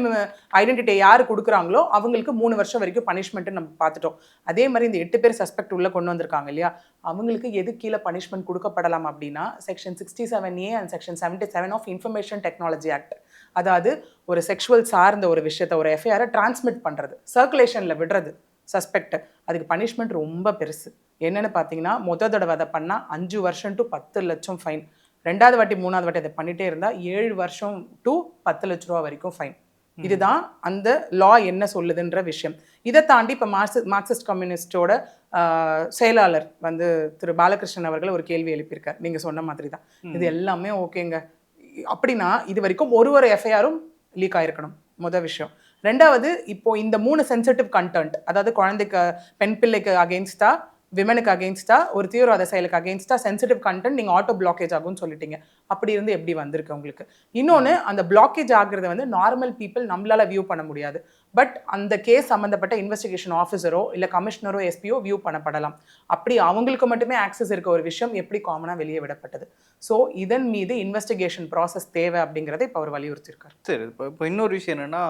ஐடென்டிட்டி யார் கொடுக்குறாங்களோ அவங்களுக்கு மூணு வருஷம் வரைக்கும் பனிஷ்மெண்ட் நம்ம பார்த்துட்டோம் அதே மாதிரி இந்த எட்டு பேர் சஸ்பெக்ட் உள்ள கொண்டு வந்திருக்காங்க இல்லையா? அவங்களுக்கு எது கீழே பனிஷ்மெண்ட் கொடுக்கப்படலாம் அப்படின்னா section sixty seven A and section seventy seven of information technology act அதாவது ஒரு செக்ஷுவல் சார்ந்த ஒரு விஷயத்தை ஒரு எஃப்ஐஆரை டிரான்ஸ்மிட் பண்ணுறது சர்க்குலேஷனில் விடுறது சஸ்பெக்ட் அதுக்கு பனிஷ்மெண்ட் ரொம்ப பெருசு. என்னன்னு பார்த்தீங்கன்னா முத தடவை அதை பண்ணால் அஞ்சு வருஷம் டு பத்து லட்சம் ஃபைன் ரெண்டாவது வாட்டி மூணாவது வாட்டி அதை பண்ணிட்டே இருந்தால் ஏழு வருஷம் டு பத்து லட்ச ரூபா வரைக்கும் ஃபைன் இதுதான் அந்த லா என்ன சொல்லுதுன்ற விஷயம். இதை தாண்டி இப்போ மார்க்சிஸ்ட் மார்க்சிஸ்ட் கம்யூனிஸ்டோட செயலாளர் வந்து திரு. பாலகிருஷ்ணன் அவர்கள் ஒரு கேள்வி எழுப்பியிருக்கார். நீங்க சொன்ன மாதிரி தான் இது எல்லாமே ஓகேங்க. அப்படின்னா இது வரைக்கும் ஒரு ஒரு எஃப்ஐஆரும் லீக் ஆயிருக்கணும். முத விஷயம். ரெண்டாவது இப்போ இந்த மூணு சென்சிட்டிவ் கண்டென்ட் அதாவது குழந்தைக்கு பெண் பிள்ளைக்கு அகெயின்ஸ்டா விமனுக்கு அகெயின்ஸ்டா ஒரு தீவிரவாத செயலுக்கு அகெயின்ஸ்டா சென்சிட்டிவ் கண்டென்ட் நீங்கள் ஆட்டோ பிளாக்கேஜ் ஆகும்னு சொல்லிட்டீங்க. அப்படி இருந்து எப்படி வந்திருக்கு உங்களுக்கு? இன்னொன்று அந்த பிளாக்கேஜ் ஆகுறத வந்து நார்மல் பீப்புள் நம்மளால வியூ பண்ண முடியாது. பட் அந்த கேஸ் சம்மந்தப்பட்ட இன்வெஸ்டிகேஷன் ஆஃபீஸரோ இல்லை கமிஷனரோ எஸ்பியோ வியூ பண்ணப்படலாம். அப்படி அவங்களுக்கு மட்டுமே ஆக்சஸ் இருக்க ஒரு விஷயம் எப்படி காமனாக வெளியே விடப்பட்டது. ஸோ இதன் மீது இன்வெஸ்டிகேஷன் ப்ராசஸ் தேவை அப்படிங்கிறத இப்போ அவர் வலியுறுத்தியிருக்காரு சரி இப்போ இப்போ இன்னொரு விஷயம் என்னன்னா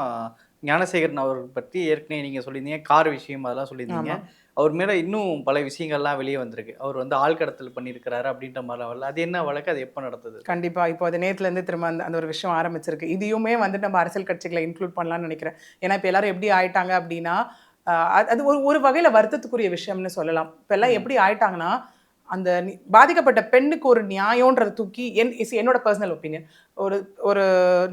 ஞானசேகரன் அவர் பற்றி ஏற்கனவே நீங்கள் சொல்லியிருந்தீங்க கார் விஷயம் அதெல்லாம் சொல்லியிருந்தீங்க. அவர் மேலே இன்னும் பல விஷயங்கள்லாம் வெளியே வந்திருக்கு. அவர் வந்து ஆள்கடத்தல் பண்ணியிருக்கிறாரு அப்படின்ற வரல. அது என்ன வழக்கு? அது எப்போ நடந்தது? கண்டிப்பா. இப்போ அது நேத்துல இருந்து திரும்ப அந்த அந்த ஒரு விஷயம் ஆரம்பிச்சிருக்கு. இதையுமே வந்து நம்ம அரசியல் கட்சிகளை இன்க்ளூட் பண்ணலாம்னு நினைக்கிறேன். ஏன்னா இப்போ எல்லாரும் எப்படி ஆயிட்டாங்க அப்படின்னா அது- அது ஒரு ஒரு வகையில வருத்தத்துக்குரிய விஷயம்னு சொல்லலாம். இப்போ எல்லாம் எப்படி ஆயிட்டாங்கன்னா அந்த பாதிக்கப்பட்ட பெண்ணுக்கு ஒரு நியாயம்ன்றதை தூக்கி என் is என்னோட பர்சனல் ஒப்பீனியன் ஒரு ஒரு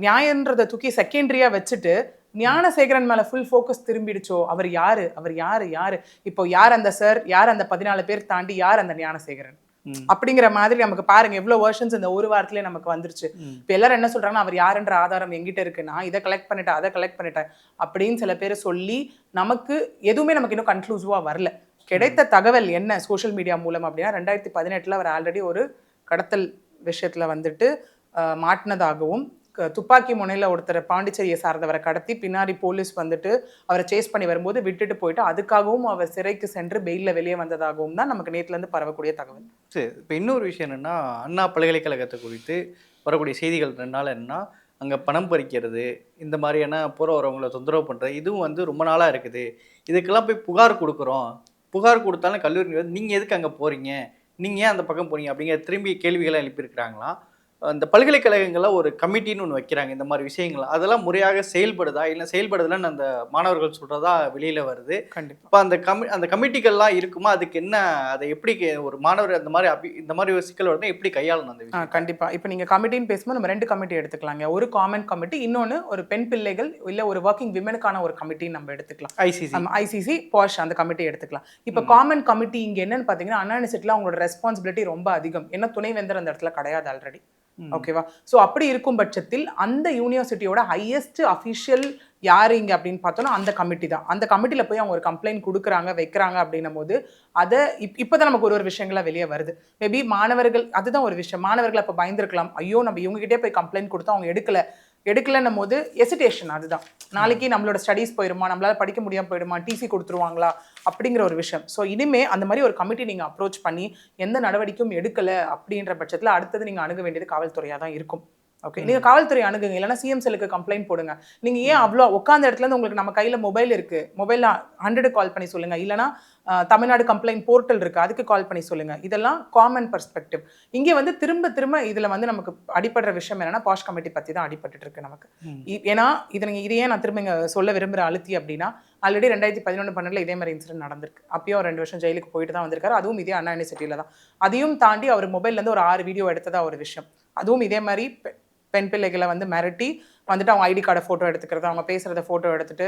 நியாயன்றதை தூக்கி செகண்டரியா வச்சுட்டு ஞானசேகரன் மேல ஃபுல் ஃபோக்கஸ் திரும்பிடுச்சோ? அவர் யாரு? அவர் யாரு? யாரு? இப்போ யார் அந்த சார் யார் அந்த பதினாலு பேர் தாண்டி யார் அந்த ஞானசேகரன். அப்படிங்கிற மாதிரி நமக்கு பாருங்க எவ்வளவு வெர்ஷன்ஸ் இந்த ஒரு வாரத்திலே நமக்கு வந்துருச்சு. இப்போ எல்லாரும் என்ன சொல்றாங்கன்னா அவர் யாருன்ற ஆதாரம் எங்கிட்ட இருக்கு. நான் இதை கலெக்ட் பண்ணிட்டேன் அதை கலெக்ட் பண்ணிட்டேன். அப்படின்னு சில பேர் சொல்லி நமக்கு எதுவுமே நமக்கு இன்னும் கன்க்ளூசிவா வரல. கிடைத்த தகவல் என்ன? சோஷியல் மீடியா மூலம் அப்படின்னா ரெண்டாயிரத்தி பதினெட்டுல அவர் ஆல்ரெடி ஒரு கடத்தல் விஷயத்துல வந்துட்டு மாட்டினதாகவும் துப்பாக்கி முனையில் ஒருத்தர் பாண்டிச்சேரியை சார்ந்தவரை கடத்தி பின்னாடி போலீஸ் வந்துட்டு அவரை சேஸ் பண்ணி வரும்போது விட்டுட்டு போயிட்டு அதுக்காகவும் அவர் சிறைக்கு சென்று பெயில்ல வெளியே வந்ததாகவும் தான் நமக்கு நேற்றுலேருந்து பரவக்கூடிய தகவல். சரி இப்போ இன்னொரு விஷயம் என்னென்னா அண்ணா பல்கலைக்கழகத்தை குறித்து வரக்கூடிய செய்திகள் ரெண்டு நாள் என்னன்னா அங்கே பணம் பறிக்கிறது இந்த மாதிரியான போகிற வரவங்களை தொந்தரவு பண்ணுறது இதுவும் வந்து ரொம்ப நாளாக இருக்குது. இதுக்கெல்லாம் போய் புகார் கொடுக்குறோம். புகார் கொடுத்தாலும் கல்லூரி நீங்கள் எதுக்கு அங்கே போகிறீங்க நீங்கள் ஏன் அந்த பக்கம் போகிறீங்க அப்படிங்கிற திரும்பி கேள்விகளை எழுப்பியிருக்கிறாங்களாம். அந்த பல்கலைக்கழகங்களில் ஒரு கமிட்டின்னு ஒன்று வைக்கிறாங்க இந்த மாதிரி விஷயங்கள். அதெல்லாம் முறையாக செயல்படுதா? இல்லை செயல்படுதலன்னு அந்த மாணவர்கள் சொல்கிறதா வெளியில் வருது. கண்டிப்பா. இப்போ அந்த கமி அந்த கமிட்டிகள்லாம் இருக்குமா? அதுக்கு என்ன அதை எப்படி ஒரு மாணவர் அந்த மாதிரி அபி இந்த மாதிரி ஒரு சிக்கல் வருதுன்னா எப்படி கையாளணும் அந்த விஷயம் கண்டிப்பா. இப்போ நீங்க கமிட்டின்னு பேசும்போது நம்ம ரெண்டு கமிட்டி எடுத்துக்கலாங்க. ஒரு காமன் கமிட்டி இன்னொன்னு ஒரு பெண் பிள்ளைகள் இல்ல ஒரு ஒர்க்கிங் விமனுக்கான ஒரு கமிட்டி நம்ம எடுத்துக்கலாம். ஐசிசி நம்ம ஐசிசி பாஷ் அந்த கமிட்டி எடுத்துக்கலாம். இப்போ காமன் கமிட்டி இங்க என்னன்னு பாத்தீங்கன்னா அண்ணா யூனிவர்சிட்டியில் அவங்களோட ரெஸ்பான்சிபிலிட்டி ரொம்ப அதிகம். ஏன்னா துணைவேந்தர் அந்த இடத்துல கிடையாது ஆல்ரெடி ஓகேவா? ஸோ அப்படி இருக்கும் பட்சத்தில் அந்த யூனிவர்சிட்டியோட ஹையஸ்ட் அஃபிஷியல் யார் இங்கே அப்படின்னு பார்த்தோம்னா அந்த கமிட்டி தான். அந்த கமிட்டியில் போய் அவங்க ஒரு கம்ப்ளைண்ட் கொடுக்குறாங்க வைக்கிறாங்க அப்படின்னும் போது அதை இப் இப்போ தான் நமக்கு ஒரு ஒரு விஷயங்களாக வெளியே வருது. மேபி மாணவர்கள் அதுதான் ஒரு விஷயம். மாணவர்கள் அப்போ பயந்துருக்கலாம். ஐயோ நம்ம இவங்ககிட்டே போய் கம்ப்ளைண்ட் கொடுத்தா அவங்க எடுக்கல. எடுக்கலன்னும் போது எசிடேஷன் அதுதான். நாளைக்கு நம்மளோட ஸ்டடீஸ் போயிடுமா நம்மளால படிக்க முடியாம போயிடுமா டிசி கொடுத்துருவாங்களா? அப்படிங்கிற ஒரு விஷயம். ஸோ இனிமே அந்த மாதிரி ஒரு கமிட்டி நீங்க அப்ரோச் பண்ணி எந்த நடவடிக்கையும் எடுக்கல அப்படின்ற பட்சத்தில் அடுத்தது நீங்க அணுக வேண்டியது காவல்துறையாக தான் இருக்கும். ஓகே நீங்க காவல்துறை அணுகுங்க. இல்லைன்னா சிஎம் செல்லுக்கு கம்ப்ளைண்ட் போடுங்க. நீங்க ஏன் அவ்வளோ உட்காந்த இடத்துல இருந்து உங்களுக்கு நம்ம கையில மொபைல் இருக்கு? மொபைல்ல ஹண்ட்ரட் கால் பண்ணி சொல்லுங்க. இல்லைன்னா அஹ், தமிழ்நாடு கம்ப்ளைண்ட் போர்ட்டல் இருக்கு. அதுக்கு கால் பண்ணி சொல்லுங்க. இதெல்லாம் காமன் பர்ஸ்பெக்டிவ் இங்கே வந்து திரும்ப திரும்ப இதுல வந்து நமக்கு அடிப்படுற விஷயம் என்னன்னா பாஷ் கமிட்டி பத்தி தான் இருக்கு நமக்கு. ஏன்னா இதை நீங்க இதையே நான் திரும்ப இங்க சொல்ல விரும்புற அழுத்தி அப்படின்னா ஆல்ரெடி ரெண்டாயிரத்தி பதினொன்று பன்னெண்டுல இதே மாதிரி இன்சிடென்ட் நடந்திருக்கு. அப்பயும் ரெண்டு வருஷம் ஜெயிலுக்கு போயிட்டு தான் வந்திருக்காரு. அதுவும் இதே அண்ணா யூனிவர்சிட்டியில தான். அதையும் தாண்டி அவர் மொபைல்ல இருந்து ஒரு ஆறு வீடியோ எடுத்ததா ஒரு விஷயம். அதுவும் இதே மாதிரி பெண் பிள்ளைகளை வந்து மிரட்டி வந்துட்டு அவங்க ஐடி கார்டை ஃபோட்டோ எடுத்துக்கிறது அவங்க பேசுகிறத ஃபோட்டோ எடுத்துட்டு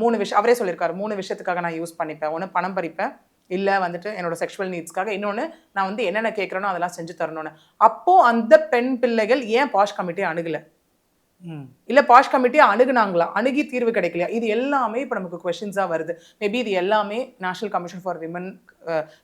மூணு விஷயம் அவரே சொல்லியிருக்காரு மூணு விஷயத்துக்காக நான் யூஸ் பண்ணிப்பேன். ஒன்று பணம் பறிப்பேன் இல்லை வந்துட்டு என்னோட செக்ஷுவல் நீட்ஸ்க்காக இன்னொன்று நான் வந்து என்னென்ன கேட்குறேனோ அதெல்லாம் செஞ்சு தரணும்னு. அப்போது அந்த பெண் பிள்ளைகள் ஏன் பாஷ் கமிட்டி அணுகலை? இல்ல பாஷ் கமிட்டியை அணுகுனாங்களா? அணுகி தீர்வு கிடைக்கலையா? இது எல்லாமே இப்போ நமக்கு கொஷின்ஸாக வருது. மேபி இது எல்லாமே நேஷனல் கமிஷன் ஃபார் விமன்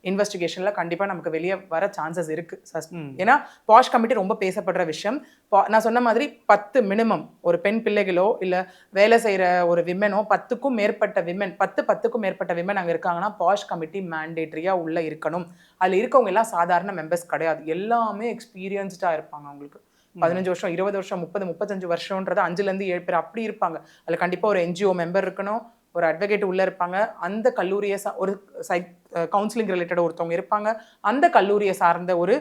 இன்வெஸ்டிகேஷனில் கண்டிப்பாக நமக்கு வெளியே வர சான்சஸ் இருக்கு. sus- ம். ஏன்னா பாஷ் கமிட்டி ரொம்ப பேசப்படுற விஷயம். நான் சொன்ன மாதிரி பத்து மினிமம் ஒரு பெண் பிள்ளைகளோ இல்லை வேலை செய்கிற ஒரு விமனோ பத்துக்கும் மேற்பட்ட விமன் பத்து பத்துக்கும் மேற்பட்ட விமன் அங்கே இருக்காங்கன்னா பாஷ் கமிட்டி மேண்டேட்ரியாக உள்ளே இருக்கணும். அதில் இருக்கவங்க எல்லாம் சாதாரண மெம்பர்ஸ் கிடையாது. எல்லாமே எக்ஸ்பீரியன்ஸ்டாக இருப்பாங்க அவங்களுக்கு. பதினஞ்சு வருஷம் இருபது வருஷம் முப்பது முப்பத்தஞ்சு வருஷம்ன்றது அஞ்சுலேருந்து ஏழு பேர் அப்படி இருப்பாங்க. அதில் கண்டிப்பாக ஒரு என்ஜிஓ மெம்பர் இருக்கணும் ஒரு அட்வொகேட் உள்ளே இருப்பாங்க. அந்த கல்லூரியை சா ஒரு சைக் கவுன்சிலிங் ரிலேட்டட் ஒருத்தவங்க இருப்பாங்க. அந்த கல்லூரியை சார்ந்த ஒரு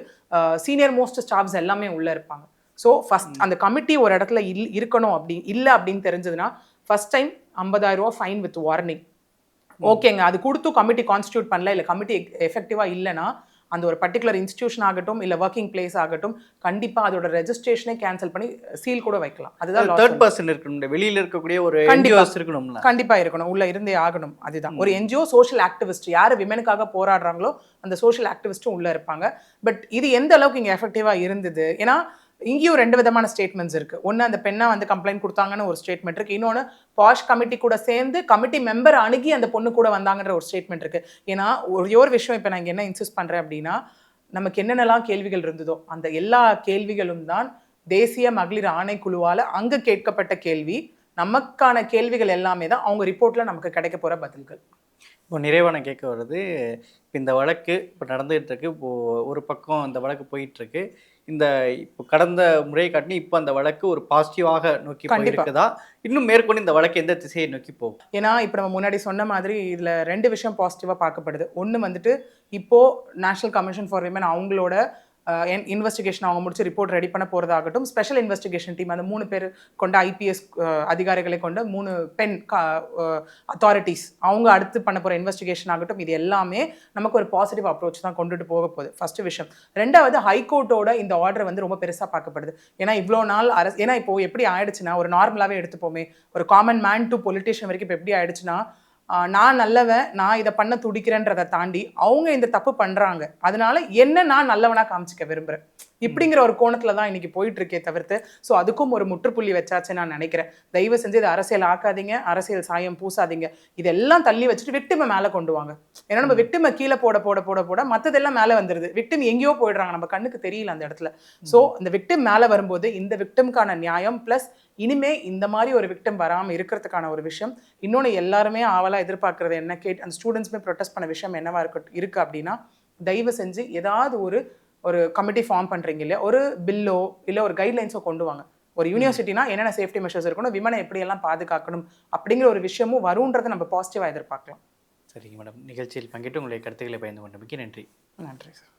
சீனியர் மோஸ்ட் ஸ்டாஃப்ஸ் எல்லாமே உள்ளே இருப்பாங்க. ஸோ ஃபஸ்ட் அந்த கமிட்டி ஒரு இடத்துல இல் இருக்கணும் அப்படி இல்லை அப்படின்னு தெரிஞ்சதுன்னா ஃபர்ஸ்ட் டைம் ஐம்பதாயிரம் ரூபா ஃபைன் வித் வார்னிங் ஓகேங்க அது கொடுத்து கமிட்டி கான்ஸ்டியூட் பண்ணல இல்லை கமிட்டி எஃபெக்டிவாக இல்லைன்னா அந்த ஒரு பர்டிகுலர் இன்ஸ்டியூஷன் ஆகட்டும் இல்லை ஒர்க்கிங் பிளேஸ் ஆகட்டும் கண்டிப்பாக அதோட ரெஜிஸ்ட்ரேஷனே கேன்சல் பண்ணி சீல் கூட வைக்கலாம். அதுதான் தேர்ட் பர்சன் இருக்கணும் வெளியில இருக்கக்கூடிய ஒரு கண்டிப்பா. என்ஜிஓஸ் இருக்கணும்ல. கண்டிப்பா இருக்கணும். உள்ள இருந்தே ஆகணும். அதுதான். ஒரு என்ஜிஓ சோஷியல் ஆக்டிவிஸ்ட் யார் விமனுக்காக போராடுறாங்களோ அந்த சோஷியல் ஆக்டிவிஸ்ட்டும் உள்ள இருப்பாங்க. பட் இது எந்த அளவுக்கு இங்க எஃபெக்டிவா இருந்தது? ஏன்னா இங்கேயும் ரெண்டு விதமான ஸ்டேட்மெண்ட்ஸ் இருக்குது ஒன்று அந்த பெண்ணை வந்து கம்ப்ளைண்ட் கொடுத்தாங்கன்னு ஒரு ஸ்டேட்மெண்ட் இருக்குது இன்னொன்று பாஷ் கமிட்டி கூட சேர்ந்து கமிட்டி மெம்பர் அணுகி அந்த பொண்ணு கூட வந்தாங்கன்ற ஒரு ஸ்டேட்மெண்ட் இருக்குது ஏன்னா ஒரே ஒரு விஷயம் இப்போ நான் என்ன இன்சிஸ்ட் பண்ணுறேன் அப்படின்னா நமக்கு என்னென்னலாம் கேள்விகள் இருந்ததோ அந்த எல்லா கேள்விகளும் தான் தேசிய மகளிர் ஆணைக்குழுவால் அங்கே கேட்கப்பட்ட கேள்வி. நமக்கான கேள்விகள் எல்லாமே தான் அவங்க ரிப்போர்ட்டில் நமக்கு கிடைக்க போகிற பதில்கள். இப்போ நிறைவான கேட்க வருது இப்போ இந்த வழக்கு இப்போ நடந்துகிட்டு இருக்கு. இப்போது ஒரு பக்கம் இந்த வழக்கு போயிட்டுருக்கு இந்த இப்போ கடந்த முறையை காட்டி இப்போ அந்த வழக்கு ஒரு பாசிட்டிவாக நோக்கி. போயிருக்குதா? இன்னும் மேற்கொண்டு இந்த வழக்கு எந்த திசையை நோக்கி போகும்? ஏன்னா இப்போ நம்ம முன்னாடி சொன்ன மாதிரி இதுல ரெண்டு விஷயம் பாசிட்டிவா பார்க்கப்படுது. ஒண்ணு வந்துட்டு இப்போ நேஷனல் கமிஷன் ஃபார் விமன் அவங்களோட இன்வெஸ்டிகேஷன் அவங்க முடிச்சு ரிப்போர்ட் ரெடி பண்ண போகிறதாகட்டும் ஸ்பெஷல் இன்வெஸ்டிகேஷன் டீம் அந்த மூணு பேர் கொண்ட ஐபிஎஸ் அதிகாரிகளை கொண்ட மூணு பெண் அத்தாரிட்டிஸ் அவங்க அடுத்து பண்ண போகிற இன்வெஸ்டிகேஷன் ஆகட்டும். இது எல்லாமே நமக்கு ஒரு பாசிட்டிவ் அப்ரோச் தான் கொண்டுட்டு போக போகுது. ஃபர்ஸ்ட் விஷயம். ரெண்டாவது ஹைகோர்ட்டோட இந்த ஆர்டர் வந்து ரொம்ப பெருசாக பார்க்கப்படுது. ஏன்னா இவ்வளோ நாள் அரசு ஏன்னா இப்போ எப்படி ஆயிடுச்சுன்னா ஒரு நார்மலாகவே எடுத்துப்போமே. ஒரு காமன் மேன் டு பொலிட்டிஷியன் வரைக்கும் இப்போ எப்படி ஆயிடுச்சுன்னா நான் நல்லவன் நான் இதை பண்ண துடிக்கிறேன்றதை தாண்டி அவங்க இந்த தப்பு பண்றாங்க. அதனால என்ன நான் நல்லவனா காமிச்சிக்க விரும்புறேன்? இப்படிங்கிற ஒரு கோணத்துல தான் இன்னைக்கு போயிட்டு இருக்கே தவிர்த்து. ஸோ அதுக்கும் ஒரு முற்றுப்புள்ளி வச்சாச்சு நான் நினைக்கிறேன். தயவு செஞ்சு இதை அரசியல் ஆக்காதீங்க அரசியல் சாயம் பூசாதீங்க. இதெல்லாம் தள்ளி வச்சுட்டு விக்டிமை மேலே கொண்டு வாங்க. ஏன்னா நம்ம விக்டிமை கீழே போட போட போட போட மற்றதெல்லாம் மேலே வந்துருது. விக்டிம் எங்கேயோ போயிடுறாங்க. நம்ம கண்ணுக்கு தெரியல அந்த இடத்துல. ஸோ இந்த விக்டிம் மேலே வரும்போது இந்த விக்டிம்கான நியாயம் ப்ளஸ் இனிமே இந்த மாதிரி ஒரு விக்டிம் வராமல் இருக்கிறதுக்கான ஒரு விஷயம். இன்னொன்று எல்லாருமே ஆவலாக எதிர்பார்க்கறது என்ன? கேட் அந்த ஸ்டூடெண்ட்ஸுமே ப்ரொட்டஸ்ட் பண்ண விஷயம் என்னவா இருக்கு இருக்கு அப்படின்னா தயவு செஞ்சு ஏதாவது ஒரு ஒரு கமிட்டி ஃபார்ம் பண்ணுறீங்க இல்லையா? ஒரு பில்லோ இல்லை ஒரு கைட்லைன்ஸோ கொண்டு வாங்க. ஒரு யூனிவர்சிட்டினா என்னென்ன சேஃப்டி மெஷர்ஸ் இருக்கணும் விமனை எப்படியெல்லாம் பாதுகாக்கணும் அப்படிங்கிற ஒரு விஷயமும் வரும்ன்றதை நம்ம பாசிட்டிவாக எதிர்பார்க்கலாம். சரிங்க மேடம் நிகழ்ச்சியில் பங்கிட்டு உங்களுடைய கருத்துக்களை பயந்து கொண்டமைக்கு நன்றி. நன்றி சார்